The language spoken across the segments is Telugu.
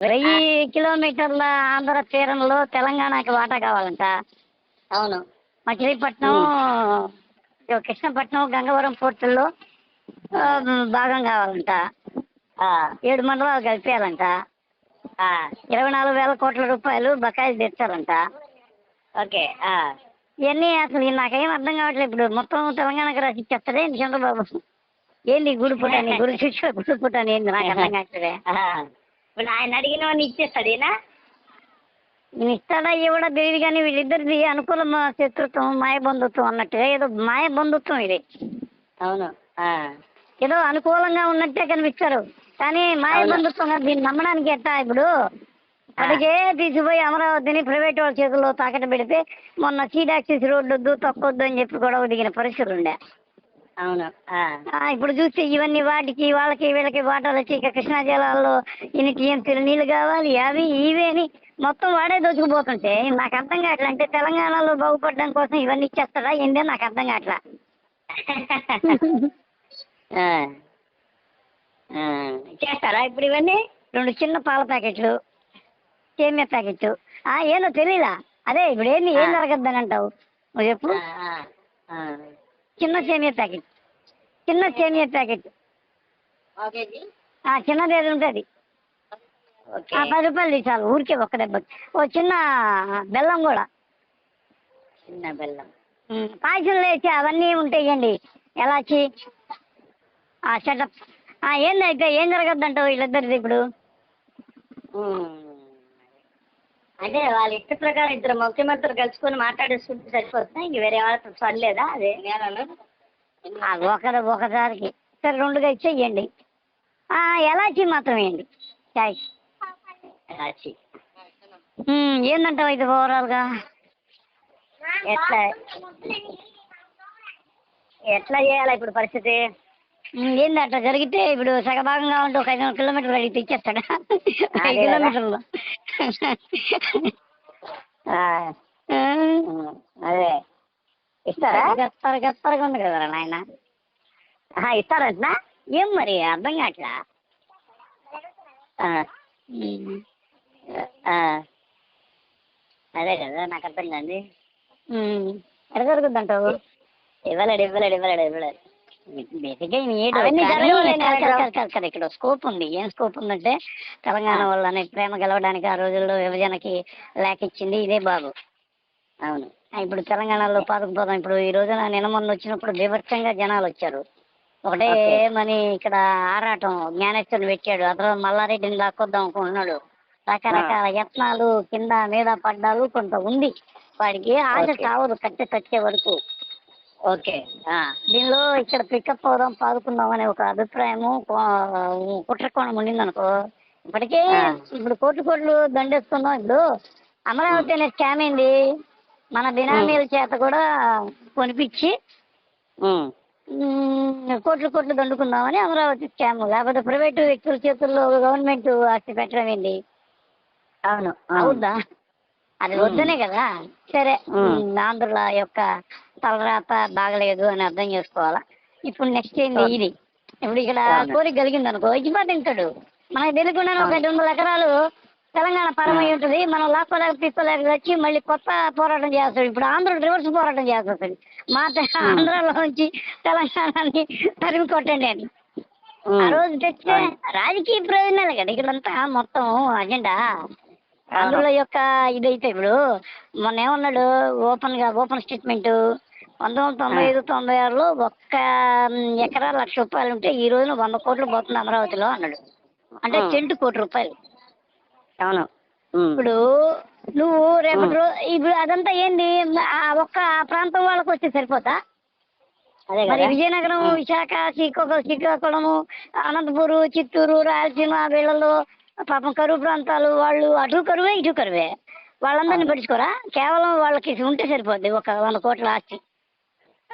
వెయ్యి కిలోమీటర్ల ఆంధ్ర తీరంలో తెలంగాణకి వాటా కావాలంట. అవును. మచిలీపట్నం కృష్ణపట్నం గంగవరం పోర్టుల్లో భాగం కావాలంట. ఏడు మండలాలు కలిపేయాలంట. ఇరవై నాలుగు వేల కోట్ల రూపాయలు బకాయిలు తెచ్చారంట. ఓకే. ఇవన్నీ అసలు నాకేం అర్థం కావట్లేదు. ఇప్పుడు మొత్తం తెలంగాణకి రాసి ఇచ్చేస్తాడే చంద్రబాబు? ఏంది గుడి పుట్టాని గుడి శిక్ష గుడి పుట్టాని ఏంది నాకు అర్థం కావట్లేదే. ఇప్పుడు ఆయన అడిగినవన్నీ ఇచ్చేస్తాడు ఈయన ఈయన ఇస్తాడా ఇవ్వడా తెలియదు కానీ వీళ్ళిద్దరిది అనుకూల శత్రుత్వం మాయ బంధుత్వం అన్నట్టుగా ఏదో మాయ బంధుత్వం ఇది అవును. ఏదో అనుకూలంగా ఉన్నట్టే కనిపిస్తారు కానీ మాయ. బంధుత్వం. దీన్ని నమ్మడానికి ఎట్టా ఇప్పుడు అడిగే తీసిపోయి అమరావతిని ప్రైవేట్ వాళ్ళ చేతుల్లో తాకట్టు పెడితే మొన్న సీడాక్సిస్ రోడ్డు వద్దు తొక్కొద్దు అని చెప్పి గొడవ దిగిన పరిస్థితులు ఉండే అవును. ఇప్పుడు చూస్తే ఇవన్నీ వాటికి వాళ్ళకి వీళ్ళకి వాటాలు వచ్చి ఇక కృష్ణా జిల్లాలో ఇన్ని టీఎంసీలు నీళ్ళు కావాలి అవి ఇవి అని మొత్తం వాడే దోచుకుపోతుంటే నాకు అర్థం కావట్లే. అంటే తెలంగాణలో బాగుపడడం కోసం ఇవన్నీ ఇచ్చేస్తాడా ఏందే నాకు అర్థం కావట్లా. చేస్తారా ఇప్పుడు ఇవన్నీ? రెండు చిన్న పాల ప్యాకెట్లు సేమియా ప్యాకెట్లు. ఆ ఏందో తెలీదా అదే ఇప్పుడు ఏంది ఏం. జరగద్దని అంటావు? నువ్వు చెప్పు. చిన్న సేమియా ప్యాకెట్. చిన్న సేమియా ప్యాకెట్. చిన్నది ఏది ఉంటుంది? పది రూపాయలు తీసాలి ఊరికే ఒక్క దెబ్బకి ఓ చిన్న బెల్లం కూడా. చిన్న బెల్లం. ఉమ్, పాయసం లేచి అవన్నీ ఉంటాయండి ఎలాచి? ఆ సెటప్ ఆ ఏంది అయితే? ఏం జరగద్దంటావు వీళ్ళిద్దరిది ఇప్పుడు. అంటే వాళ్ళ ఇష్ట ప్రకారం ఇద్దరు ముఖ్యమంత్రులు కలుసుకొని మాట్లాడేసుకుంటే సరిపోతుందా? ఇంక వేరే వాళ్ళతో పని అదే నేను ఒకరు ఒకసారికి సరే రెండుగా ఇచ్చేయండి. ఎలాచి మాత్రం వేయండి. చాయ్ రాచి ఏందంటావు ఇది ఓవరాల్గా? ఎట్లా? ఎట్లా చేయాలి ఇప్పుడు పరిస్థితి? ఏంది అట్లా జరిగితే ఇప్పుడు సగభాగంగా ఉంటే ఒక ఐదు వందల కిలోమీటర్లు అడిగితే ఇచ్చేస్తాడా ఐదు. కిలోమీటర్లు. అదే. ఇస్తారా? గత్తర గత్తరగా ఉంది కదా నాయన. ఇస్తారంటనా? ఏం మరి అర్థం కావట్లా. అదే కదా నాకు అర్థం కాదు. ఎక్కడ జరుగుద్దంటావు ఇవ్వలేడు ఇవ్వలేడు ఇవ్వలేడు ఇవ్వలేడు. బేసిక్గా కాదు, ఇక్కడ స్కోప్ ఉంది. ఏం స్కోప్ ఉందంటే తెలంగాణ. వాళ్ళని ప్రేమ గెలవడానికి ఆ రోజుల్లో విభజనకి లేఖ ఇచ్చింది ఇదే బాబు. అవును. ఇప్పుడు తెలంగాణలో పాదుకుపోదాం ఇప్పుడు ఈ రోజున నిన్న మొన్న వచ్చినప్పుడు బీభత్సంగా జనాలు వచ్చారు. ఒకటే. మని ఇక్కడ ఆరాటం. జ్ఞానేశ్వరుని పెట్టాడు. అతను మల్లారెడ్డిని లాక్కొద్దాం అనుకుంటున్నాడు. రకరకాల యత్నాలు కింద మీద పడ్డాలు కొంత ఉంది. వాడికి ఆశ ఓకే. చావదు కట్టె తచ్చే వరకు. ఓకే. దీనిలో ఇక్కడ పికప్ అవుదాం పాదుకుందాం అనే ఒక అభిప్రాయము. కుట్రకోణం ఉండింది అనుకో ఇప్పటికే. ఇప్పుడు కోట్లు కోట్లు దండేస్తున్నాం. ఇప్పుడు అమరావతి అనే స్కామ్ ఏంది? మన బినామీల చేత కూడా కొనిపించి కోట్లు కోట్లు దండుకుందామని అమరావతి స్కామ్ లేకపోతే ప్రైవేటు వ్యక్తుల చేతుల్లో గవర్నమెంట్ ఆస్తి పెట్టడం ఏంది? అవును. అవుద్దా? అది. వద్దనే కదా సరే ఆంధ్రుల యొక్క తలరాత బాగలేదు అని అర్థం చేసుకోవాలా ఇప్పుడు నెక్స్ట్ ఏంది. ఇది ఇప్పుడు ఇక్కడ. కోరిక కలిగింది అనుకో ఇచ్చిపోతే తింటాడు మనకు తెలియకుండానే ఒక. ఐదు వందల ఎకరాలు తెలంగాణ పరమై. ఉంటుంది మనం లాక్కోలేక తీసుకోలేక వచ్చి మళ్ళీ కొత్త పోరాటం చేస్తాడు ఇప్పుడు ఆంధ్రుడు రివర్స్ పోరాటం చేసి వస్తుంది మా. ఆంధ్రాలో నుంచి తెలంగాణని తరిమి కొట్టండి అని ఆ రోజు అవును. రాజకీయ ప్రయోజనాలు కదా ఇక్కడంతా మొత్తం అజెండా ఆంధ్రుల యొక్క ఇదైతే ఇప్పుడు మొన్న ఏమన్నాడు ఓపెన్గా ఓపెన్ స్టేట్మెంట్. పంతొమ్మిది వందల తొంభై ఐదు తొంభై ఆరులో ఒక్క ఎకరా లక్ష రూపాయలు ఉంటే ఈ రోజున వంద కోట్లు పోతుంది అమరావతిలో అన్నాడు. అంటే. సెంటు కోటి రూపాయలు. అవును. ఇప్పుడు నువ్వు రేపటి ఆ. రో ఇప్పుడు అదంతా ఏంది? ఆ ఒక్క ప్రాంతం వాళ్ళకి వస్తే సరిపోతా? అదే మరి విజయనగరం విశాఖ శ్రీకాకుళం శ్రీకాకుళము అనంతపురం చిత్తూరు రాయలసీమ వీళ్ళలో పాపం కరువు ప్రాంతాలు వాళ్ళు అటు కరువే ఇటు కరువే. వాళ్ళందరినీ. పట్టించుకోరా? కేవలం వాళ్ళకి ఉంటే సరిపోద్ది ఒక వంద కోట్ల ఆస్తి.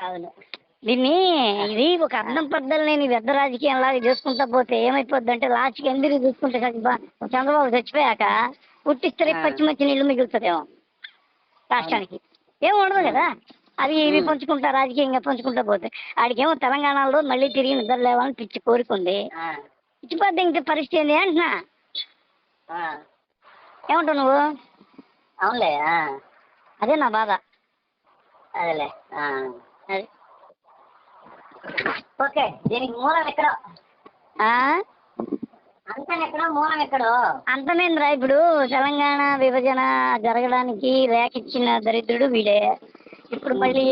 అవును. దీన్ని ఇది ఒక అర్థం పద్ధతి లేని పెద్ద రాజకీయం లాగా చేసుకుంటా పోతే ఏమైపోద్ది అంటే లాస్ట్కి ఎందుకు చూసుకుంటే చంద్రబాబు చచ్చిపోయాక పుట్టిస్తే. పచ్చి మచ్చి నీళ్ళు మిగులుతుందేమో రాష్ట్రానికి. ఏం ఉండదు కదా? అవి ఇవి. పంచుకుంటా రాజకీయంగా పంచుకుంటా పోతే. ఆడికేమో తెలంగాణలో మళ్ళీ తిరిగి నిద్ర లేవాలని పిచ్చి కోరుకుంది. ఇచ్చిపోతే ఇంక పరిస్థితి ఏంది అంటున్నా? ఏమంటావు నువ్వు? అవునులే ఆ, అదే నా బాధ. అదేలే. అది ఓకే దీనికి మూలం ఎక్కడో? ఆ? అంతం ఎక్కడో మూలం ఎక్కడో? అంతమేంద్రా ఇప్పుడు? తెలంగాణ విభజన జరగడానికి రేఖిచ్చిన దరిద్రుడు వీడే. ఇప్పుడు మళ్ళీ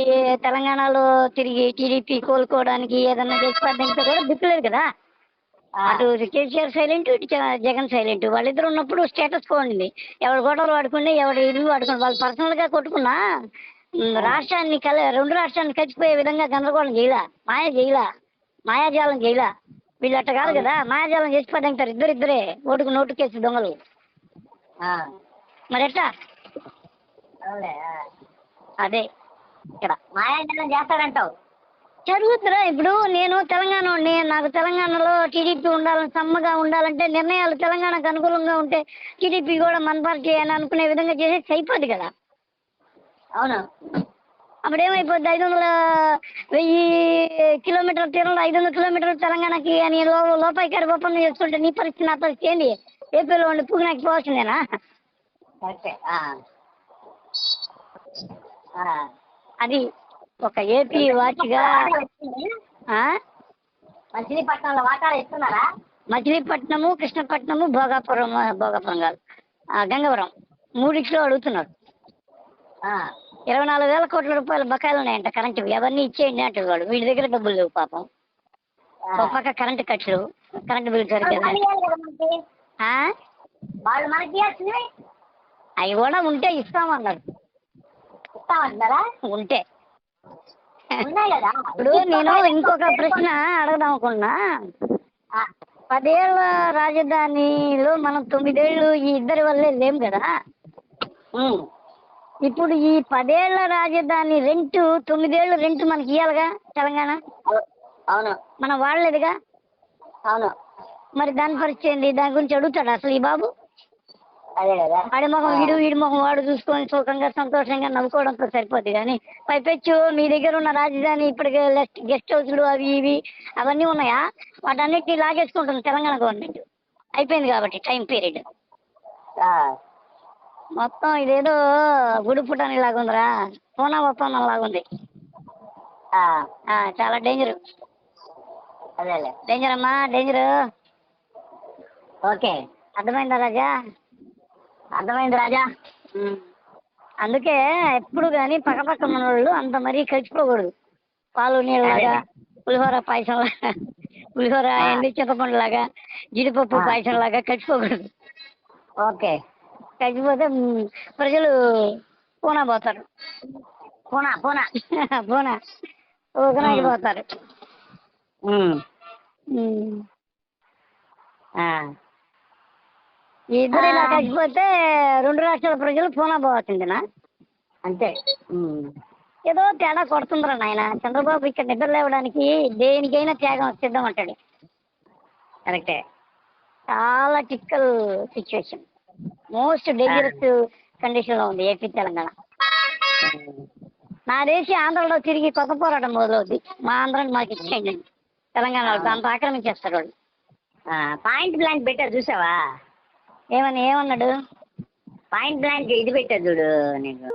తెలంగాణలో తిరిగి టీడీపీ కోలుకోవడానికి ఏదన్నా చేసిపడ్డానికి కూడా దిక్కులేదు కదా? అటు కేసీఆర్ సైలెంట్ ఇటు జగన్ సైలెంట్. వాళ్ళిద్దరు ఉన్నప్పుడు స్టేటస్ కోండి. ఎవరి గొడవలు వాడుకుంటే ఎవరి ఇల్లు వాడుకోండి వాళ్ళు పర్సనల్గా కొట్టుకున్నా రాష్ట్రాన్ని కల రెండు రాష్ట్రాన్ని కలిసిపోయే విధంగా గందరగోళం చేయలా. మాయ చేయలా. మాయాజాలం చేయలా. వీళ్ళు అట్ట కాదు కదా. మాయాజాలం చేసి పడ్డాంటారు ఇద్దరు ఇద్దరే ఓటుకు నోటు కేసు దొంగలు. మరి ఆ. అదే. ఇక్కడ. మాయాజాలం చేస్తాడంటావు. జరుగుతురా ఇప్పుడు? నేను తెలంగాణ. నాకు తెలంగాణలో టీడీపీ ఉండాలని సమ్మగా ఉండాలంటే నిర్ణయాలు తెలంగాణకు అనుకూలంగా ఉంటే టీడీపీ కూడా మన పార్టీ అని అనుకునే విధంగా చేసేసి అయిపోద్ది కదా? అవును? అప్పుడు ఏమైపోద్ది? ఐదు వందల వెయ్యి కిలోమీటర్ల తీరంలో ఐదు వందల కిలోమీటర్లు తెలంగాణకి అని లోపాయికారి ఒప్పందం చేసుకుంటే నీ పరిస్థితి నా పరిస్థితి ఏంది? ఏపీలో ఉండి పూగినాకి పోవాల్సిందేనా? కరెక్టే. అది ఒక ఏపీ వాచిగా? మచిలీపట్నంలో వాటాలు ఇస్తున్నారా? మచిలీపట్నము కృష్ణపట్నము భోగాపురం భోగాపురం కాదు. గంగవరం. మూడిట్లో అడుగుతున్నారు. ఇరవై నాలుగు వేల కోట్ల రూపాయల బకాయిలు ఉన్నాయంట కరెంటు ఎవరిని ఇచ్చేయండి అంటారు వాడు వీడి దగ్గర డబ్బులు లేవు పాపం. ఒక పక్క కరెంటు ఖర్చులు కరెంటు బిల్లు సరిగ్గా అవి కూడా ఉంటే ఇస్తామన్నారు. ఉంటే. ఇప్పుడు నేను ఇంకొక ప్రశ్న అడగదాం అనుకున్నా. ఆ. పదేళ్ళ రాజధానిలో మనం తొమ్మిదేళ్ళు ఈ ఇద్దరి వల్లే లేం కదా. ఇప్పుడు ఈ పదేళ్ళ రాజధాని రెంట్ తొమ్మిదేళ్ళు రెంట్ మనకి ఇవ్వాలిగా తెలంగాణ? అవు- అవును. మనం వాడలేదుగా? అవును. మరి దాని ఏంది? దాని గురించి అడుగుతాడు అసలు ఈ బాబు? అదే కదా. ఆడి మొహం వీడు వీడి మొహం వాడు చూసుకొని సుఖంగా సంతోషంగా నవ్వుకోవడంతో సరిపోద్ది కానీ పైపెచ్చు మీ దగ్గర ఉన్న రాజధాని ఇప్పటికే గెస్ట్ హౌస్లు అవి ఇవి అవన్నీ ఉన్నాయా? వాటన్నిటిని లాగేసుకుంటుంది తెలంగాణ గవర్నమెంట్ అయిపోయింది కాబట్టి టైం పీరియడ్. మొత్తం ఇదేదో గుడి పుటాని లాగుందిరా పూనా ఒప్పందం లాగుంది చాలా డేంజర్ డేంజర్ అమ్మా డేంజర్ ఓకే. అర్థమైందా రాజా? అర్థమైంది రాజా. అందుకే ఎప్పుడు కానీ పక్కపక్క మనోళ్ళు అంత మరీ కలిసిపోకూడదు. పాలు నీళ్ళలాగా పులిహోర పాయసం లాగా పులిహోర ఎండి చింతపండు లాగా జీడిపప్పు. పాయసం లాగా కలిసిపోకూడదు. ఓకే. కలిసిపోతే ప్రజలు పూనా పోతారు. పూనా పూనా. పూనా. ఊకనాకి. పోతారు. ఇద్దరు ఇలా. కలిసిపోతే రెండు రాష్ట్రాల ప్రజలు పూనా పోవాల్సిందేనా అంతే. ఏదో తేడా కొడుతుందిరా నాయన. చంద్రబాబు ఇక్కడ నిద్ర లేవడానికి దేనికైనా త్యాగం సిద్ధం అంటాడు. కరెక్టే. చాలా టిక్కల్ సిచ్యువేషన్. మోస్ట్ డేంజరస్ కండిషన్లో ఉంది ఏపీ తెలంగాణ. నా దేశీ ఆంధ్రలో తిరిగి కొత్త పోరాటం మొదలవుద్ది. మా ఆంధ్రాని మాకు ఇచ్చేయండి. అని. తెలంగాణ వాళ్ళు అంత ఆక్రమించేస్తారు వాళ్ళు. ఆ, పాయింట్ బ్లాంక్ పెట్టారు చూసావా? ఏమన్నా ఏమన్నాడు? పాయింట్ బ్లాంక్ ఇది పెట్టారు చూడు నీకు.